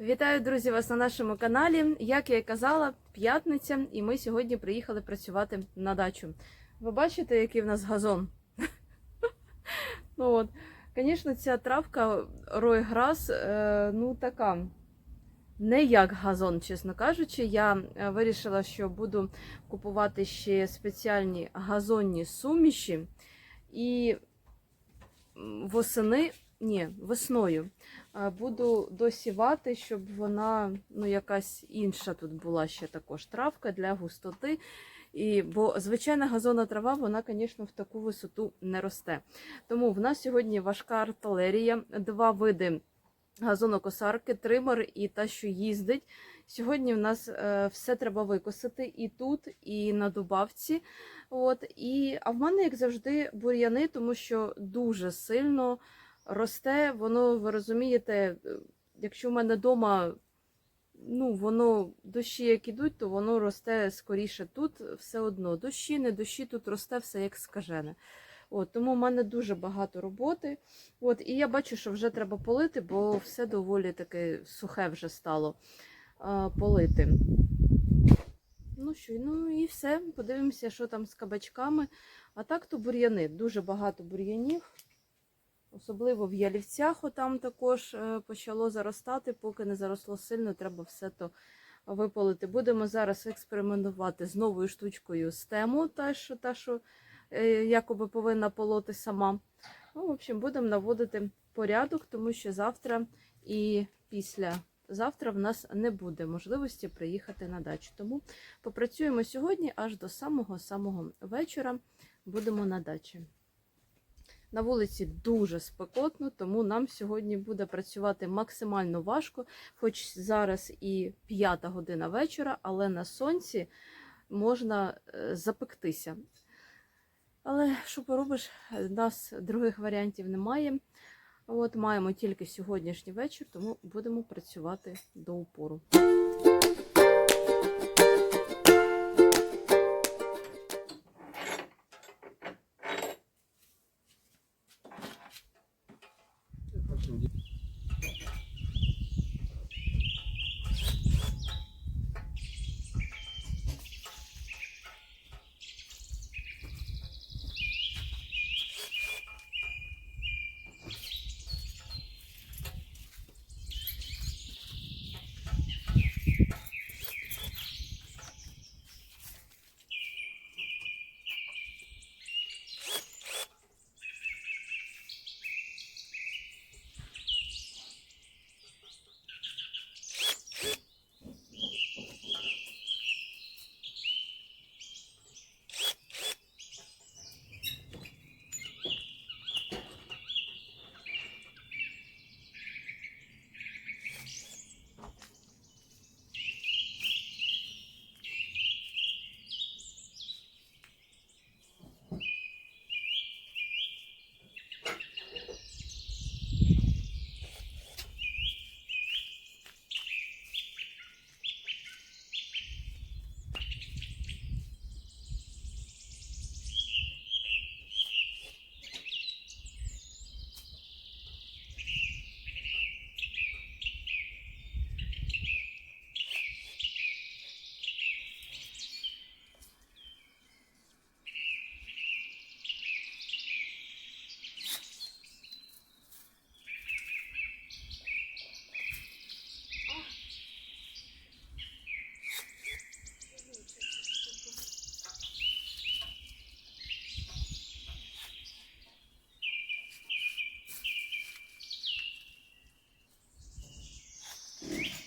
Вітаю, друзі, вас на нашому каналі. Як я і казала, п'ятниця, і ми сьогодні приїхали працювати на дачу. Ви бачите, який в нас газон? Ну от, звісно, ця травка ройграс, е, ну така. Не як газон, чесно кажучи. Я е, вирішила, що буду купувати ще спеціальні газонні суміші. І восени, ні, весною е, буду досівати, щоб вона ну, якась інша тут була ще також травка для густоти. І, бо звичайна газонна трава, вона, звісно, в таку висоту не росте. Тому в нас сьогодні важка артилерія, два види газонокосарки, тример і та, що їздить. Сьогодні в нас е, все треба викосити і тут, і на Дубавці. От, і, а в мене, як завжди, бур'яни, тому що дуже сильно росте. Воно, ви розумієте, е, якщо в мене вдома ну, воно дощі як ідуть, то воно росте скоріше тут все одно. Дощі, не дощі, тут росте все як скажене. От, тому в мене дуже багато роботи. От, і я бачу, що вже треба полити, бо все доволі таке сухе вже стало а, полити. Ну що, ну і все. Подивимося, що там з кабачками. А так то бур'яни. Дуже багато бур'янів. Особливо в ялівцях отам також е, почало заростати, поки не заросло сильно, треба все то виполити. Будемо зараз експериментувати з новою штучкою стему, та що, та, що е, якоби повинна полоти сама. Ну, в общем, будемо наводити порядок, тому що завтра і після завтра в нас не буде можливості приїхати на дачу. Тому попрацюємо сьогодні аж до самого-самого вечора. Будемо на дачі. На вулиці дуже спекотно, тому нам сьогодні буде працювати максимально важко, хоч зараз і п'ята година вечора, але на сонці можна е, запектися. Але що поробиш, у нас других варіантів немає. От маємо тільки сьогоднішній вечір, тому будемо працювати до упору.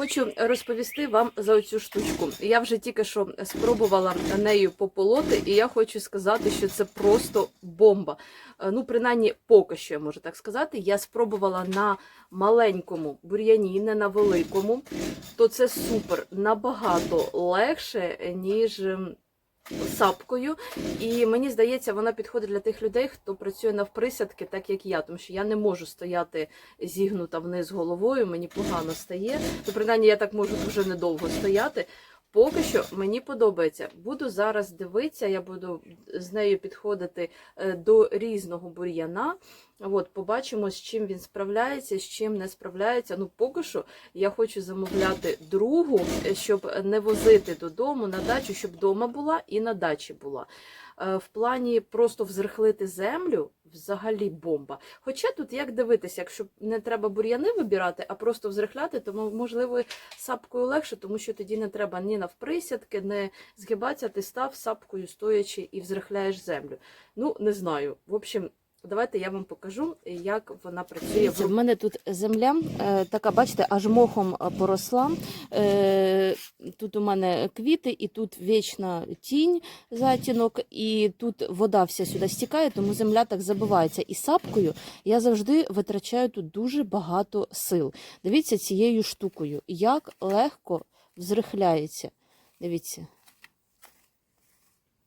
Хочу розповісти вам за оцю штучку. Я вже тільки що спробувала нею пополоти, і я хочу сказати, що це просто бомба. Е, Ну, принаймні, поки що я можу так сказати. Я спробувала на маленькому бур'яні, не на великому, то це супер набагато легше, ніж сапкою. І мені здається, вона підходить для тих людей, хто працює навприсядки, так як я, тому що я не можу стояти зігнута вниз головою, мені погано стає. То принаймні я так можу дуже недовго стояти. Поки що мені подобається. Буду зараз дивитися, я буду з нею підходити е, до різного бур'яна. От, побачимо, з чим він справляється, з чим не справляється. Ну, поки що я хочу замовляти другу, е, щоб не возити додому на дачу, щоб вдома була і на дачі була. Е, В плані просто взрихлити землю взагалі бомба. Хоча тут як дивитися, якщо не треба бур'яни вибирати, а просто взрихляти, то можливо сапкою легше, тому що тоді не треба ні навприсядки, не згибатися, ти став сапкою стоячи і взрихляєш землю. Ну, не знаю. В общем, давайте я вам покажу, як вона працює. В мене тут земля е, така, бачите, аж мохом е, поросла. Е, тут у мене квіти, і тут вічна тінь, затінок, і тут вода вся сюди стікає, тому земля так забивається. І сапкою я завжди витрачаю тут дуже багато сил. Дивіться цією штукою, як легко взрихляється. Дивіться.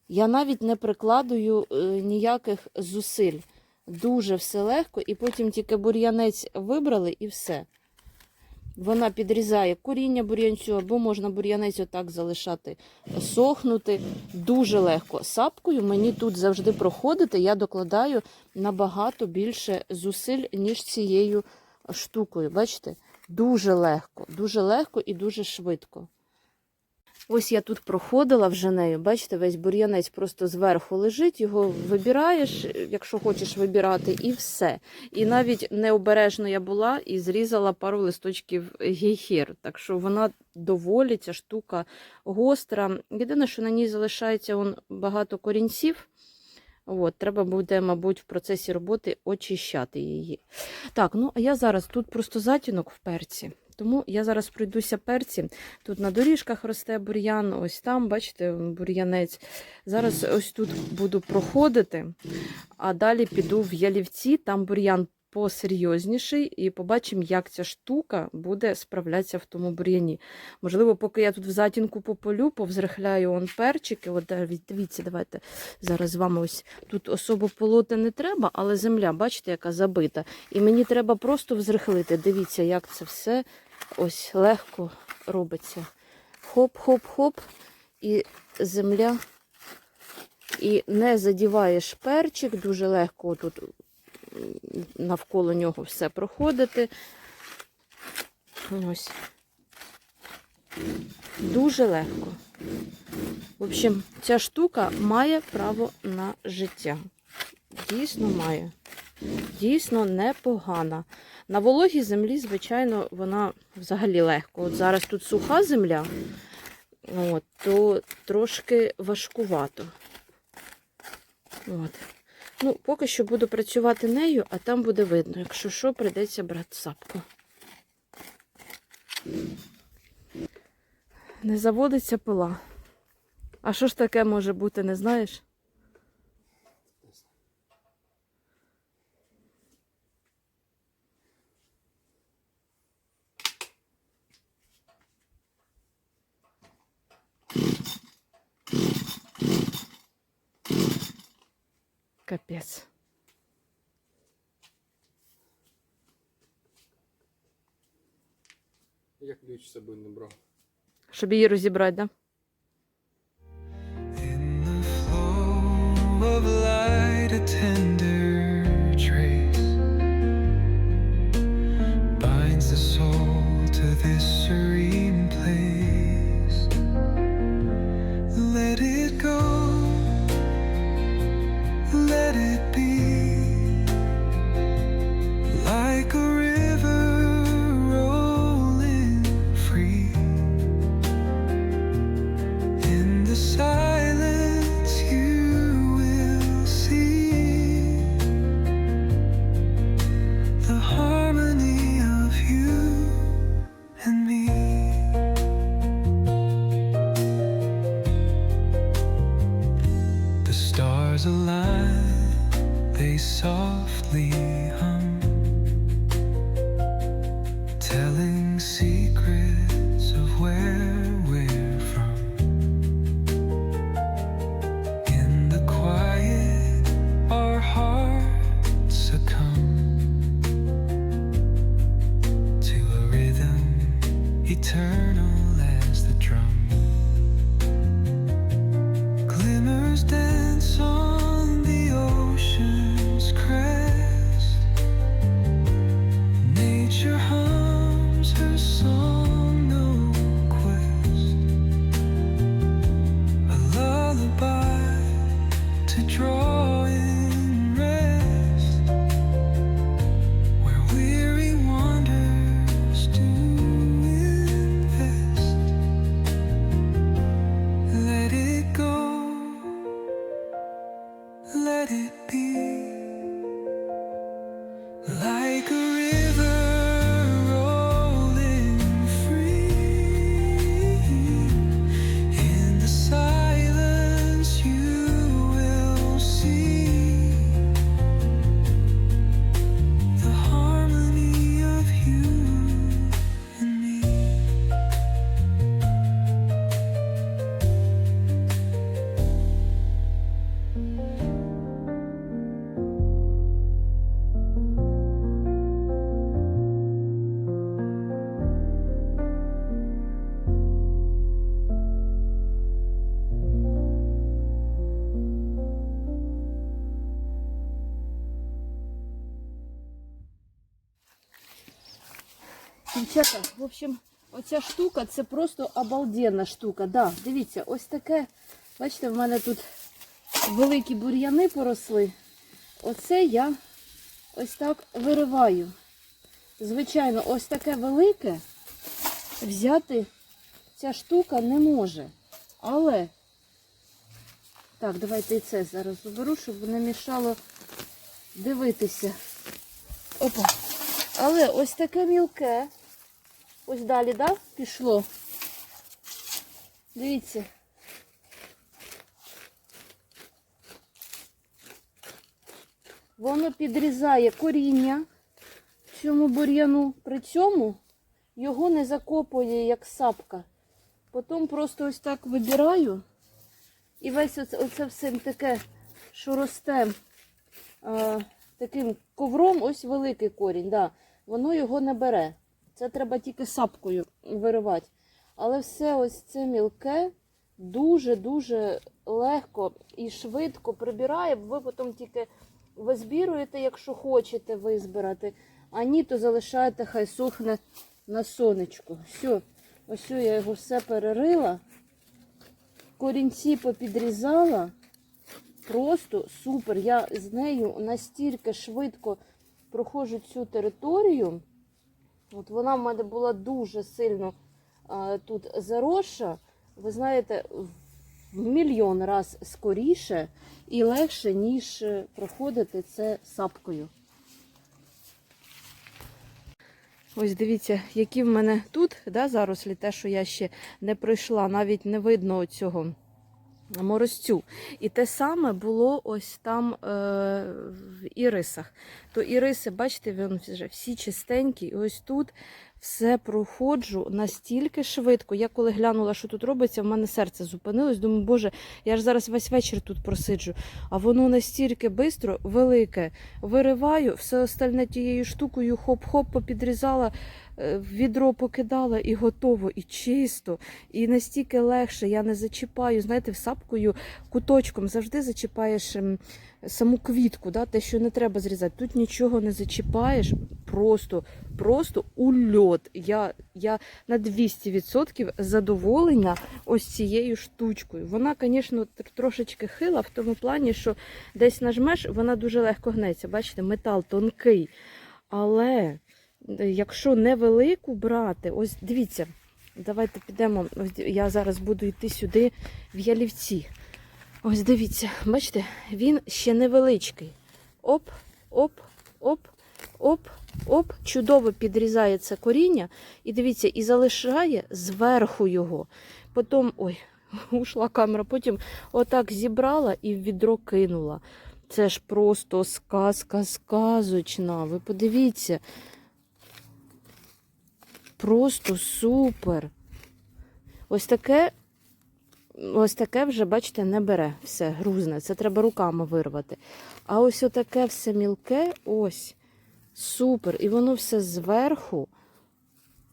Я навіть не прикладую ніяких зусиль. Дуже все легко, і потім тільки бур'янець вибрали і все. Вона підрізає коріння бур'янцю, або можна бур'янець отак залишати сохнути. Дуже легко. Сапкою мені тут завжди проходити, я докладаю набагато більше зусиль, ніж цією штукою. Бачите? Дуже легко, дуже легко і дуже швидко. Ось я тут проходила вже нею. Бачите, весь бур'янець просто зверху лежить, його вибираєш, якщо хочеш вибирати, і все. І навіть необережно я була і зрізала пару листочків гейхер. Так що вона доволі ця штука гостра. Єдине, що на ній залишається он багато корінців. От, треба буде, мабуть, в процесі роботи очищати її. Так, ну а я зараз тут просто затінок в перці. Тому я зараз пройдуся перці. Тут на доріжках росте бур'ян, ось там, бачите, бур'янець. Зараз ось тут буду проходити, а далі піду в ялівці, там бур'ян посерйозніший, і побачимо, як ця штука буде справлятися в тому бур'яні. Можливо, поки я тут в затінку пополю, повзрихляю он перчики. От дивіться, давайте зараз з вами ось тут особо полоти не треба, але земля, бачите, яка забита. І мені треба просто взрихлити. Дивіться, як це все ось легко робиться. Хоп-хоп-хоп, і земля. І не задіваєш перчик, дуже легко тут навколо нього все проходити. Ось. Дуже легко. В общем, ця штука має право на життя. Дійсно має. Дійсно непогана. На вологій землі, звичайно, вона взагалі легко. От зараз тут суха земля, от, то трошки важкувато. От. Ну, поки що буду працювати нею, а там буде видно. Якщо що, прийдеться брати сапку. Не заводиться пила. А що ж таке може бути, не знаєш? Капець. Я ключ з собою не брав. Щоб її розібрати, да? In the flow of light, a secret. Дівчата, в общем, оця штука це просто обалденна штука. Да, дивіться, ось таке. Бачите, в мене тут великі бур'яни поросли. Оце я ось так вириваю. Звичайно, ось таке велике взяти ця штука не може. Але, так, давайте і це зараз оберу, щоб не мішало дивитися. Опа. Але ось таке мілке. Ось далі, да, пішло. Дивіться. Воно підрізає коріння цьому бур'яну. При цьому його не закопує як сапка. Потім просто ось так вибираю. І весь оце, оце все таке, що росте а, таким ковром, ось великий корінь. Да, воно його не бере. Це треба тільки сапкою виривати. Але все ось це мілке дуже-дуже легко і швидко прибирає. Ви потім тільки визбіруєте, якщо хочете визбирати. А ні, то залишаєте, хай сухне на сонечку. Все, ось я його все перерила. Корінці попідрізала. Просто супер. Я з нею настільки швидко проходжу цю територію. От вона в мене була дуже сильно а, тут заросша. Ви знаєте, в мільйон раз скоріше і легше, ніж е, проходити це сапкою. Ось дивіться, які в мене тут да, зарослі, те, що я ще не пройшла, навіть не видно цього морозцю. І те саме було ось там е, в ірисах. То іриси, бачите, він вже всі чистенькі. І ось тут все проходжу настільки швидко. Я коли глянула, що тут робиться, в мене серце зупинилось. Думаю, боже, я ж зараз весь вечір тут просиджу. А воно настільки швидко, велике. Вириваю, все остальне тією штукою, хоп-хоп, попідрізала, відро покидала і готово, і чисто, і настільки легше. Я не зачіпаю, знаєте, сапкою, куточком завжди зачіпаєш ем, саму квітку, да, те, що не треба зрізати. Тут нічого не зачіпаєш, просто, просто ульот. Я, я на 200% задоволення ось цією штучкою. Вона, звісно, трошечки хила в тому плані, що десь нажмеш, вона дуже легко гнеться. Бачите, метал тонкий. Але е, якщо невелику брати, ось дивіться, давайте підемо. Ось Я зараз буду йти сюди в ялівці. Ось дивіться, бачите, він ще невеличкий. Оп, оп, оп, оп, оп. Чудово підрізає це коріння. І дивіться, і залишає зверху його. Потім, ой, ушла камера. Потім отак зібрала і в відро кинула. Це ж просто сказка сказочна. Ви подивіться. Просто супер. Ось таке, ось таке вже, бачите, не бере все грузне. Це треба руками вирвати. А ось отаке все мілке, ось. Супер. І воно все зверху.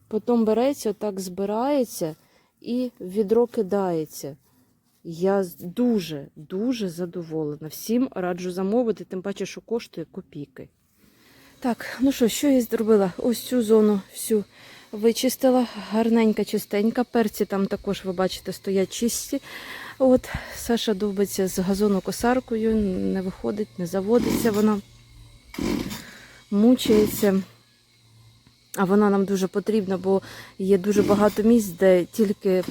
Потім береться, отак збирається і відро кидається. Я дуже, дуже задоволена. Всім раджу замовити, тим паче, що коштує копійки. Так, ну що, що я зробила? Ось цю зону всю вичистила. Гарненька, чистенька. Перці там також, ви бачите, стоять чисті. От Саша довбиться з газонокосаркою, не виходить, не заводиться вона, мучається. А вона нам дуже потрібна, бо є дуже багато місць, де тільки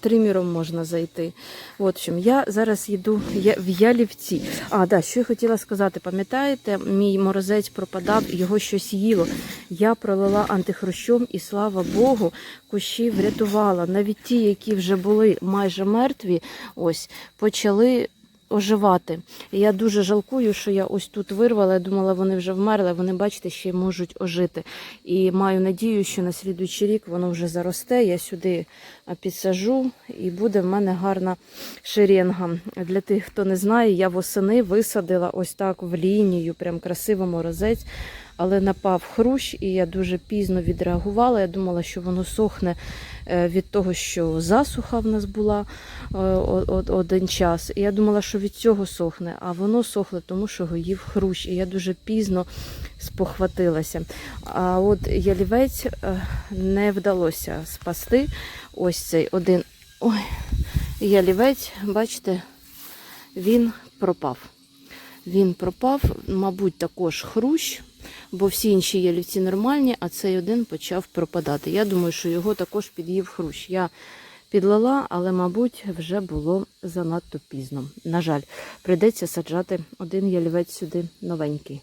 триміром можна зайти. От, в я зараз їду в Ялівці. А, да, що я хотіла сказати, пам'ятаєте, мій морозець пропадав, його щось їло. Я пролила антихрущом і слава Богу, кущі врятувала. Навіть ті, які вже були майже мертві, ось почали. Оживати. Я дуже жалкую, що я ось тут вирвала. Я думала, вони вже вмерли. Вони, бачите, ще можуть ожити. І маю надію, що на слідуючий рік воно вже заросте. Я сюди підсажу, і буде в мене гарна шеренга. Для тих, хто не знає, я восени висадила ось так в лінію, прям красиво морозець. Але напав хрущ, і я дуже пізно відреагувала. Я думала, що воно сохне е, від того, що засуха в нас була е, один час. І я думала, що від цього сохне, а воно сохло, тому що гоїв хрущ. І я дуже пізно спохватилася. А от ялівець е, не вдалося спасти. Ось цей один ой, ялівець, бачите, він пропав. Він пропав, мабуть, також хрущ, бо всі інші ялівці нормальні, а цей один почав пропадати. Я думаю, що його також під'їв хрущ. Я підлила, але, мабуть, вже було занадто пізно. На жаль, прийдеться саджати один ялівець сюди новенький.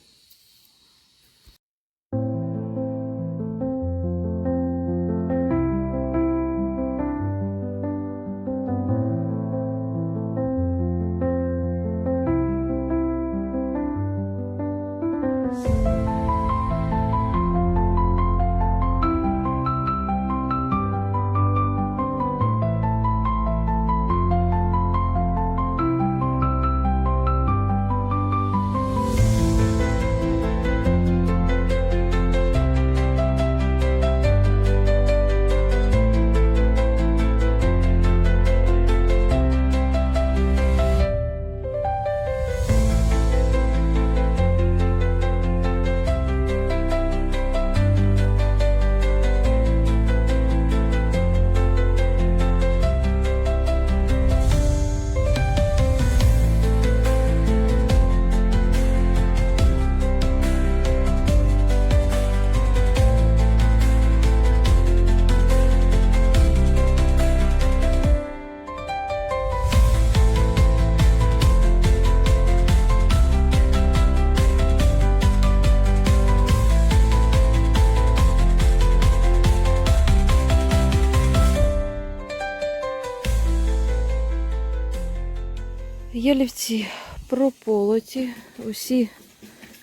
Ялівці прополоті, усі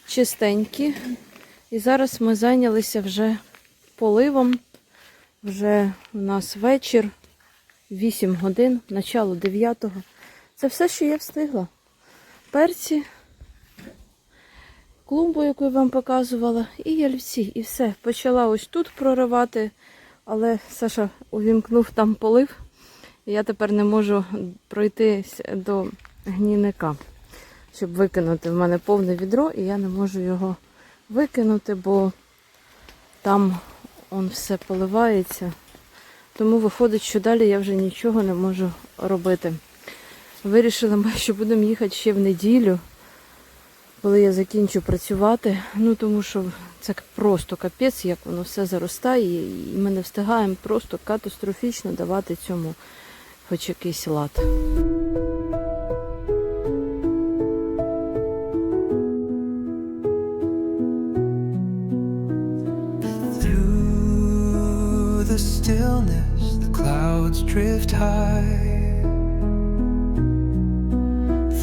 чистенькі. І зараз ми зайнялися вже поливом. Вже у нас вечір, 8 годин, начало 9-го. Це все, що я встигла. Перці, клумбу, яку я вам показувала, і ялівці. І все. Почала ось тут проривати, але Саша увімкнув там полив. Я тепер не можу пройти до гнійника, щоб викинути. В мене повне відро, і я не можу його викинути, бо там он все поливається. Тому виходить, що далі я вже нічого не можу робити. Вирішили ми, що будемо їхати ще в неділю, коли я закінчу працювати. Ну тому що це просто капець, як воно все заростає, і ми не встигаємо просто катастрофічно давати цьому хоч якийсь лад. the stillness, the clouds drift high.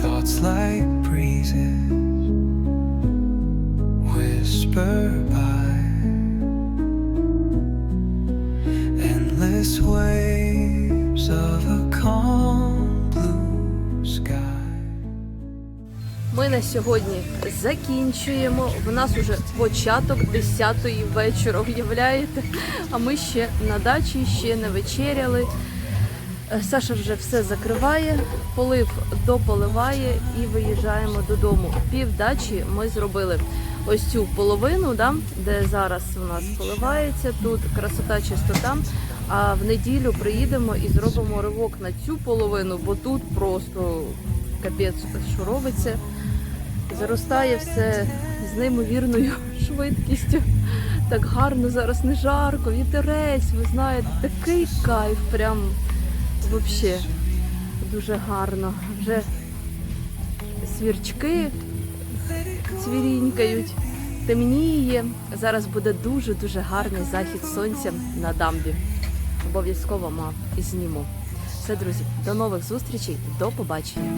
Thoughts like breezes whisper by. Endless waves of a calm. Ми на сьогодні закінчуємо. В нас уже початок 10-ї вечора, уявляєте? А ми ще на дачі, ще не вечеряли. Е, Саша вже все закриває, полив дополиває і виїжджаємо додому. Пів дачі ми зробили. Ось цю половину, да, де зараз у нас поливається, тут красота, чистота. А в неділю приїдемо і зробимо ривок на цю половину, бо тут просто капець, що робиться. Заростає все з неймовірною швидкістю. Так гарно зараз не жарко, вітерець, ви знаєте, такий кайф, прям взагалі дуже гарно. Вже свірчки цвірінькають, темніє. Зараз буде дуже-дуже гарний захід сонця на дамбі. Обов'язково мав і зніму. Все, друзі, до нових зустрічей, до побачення.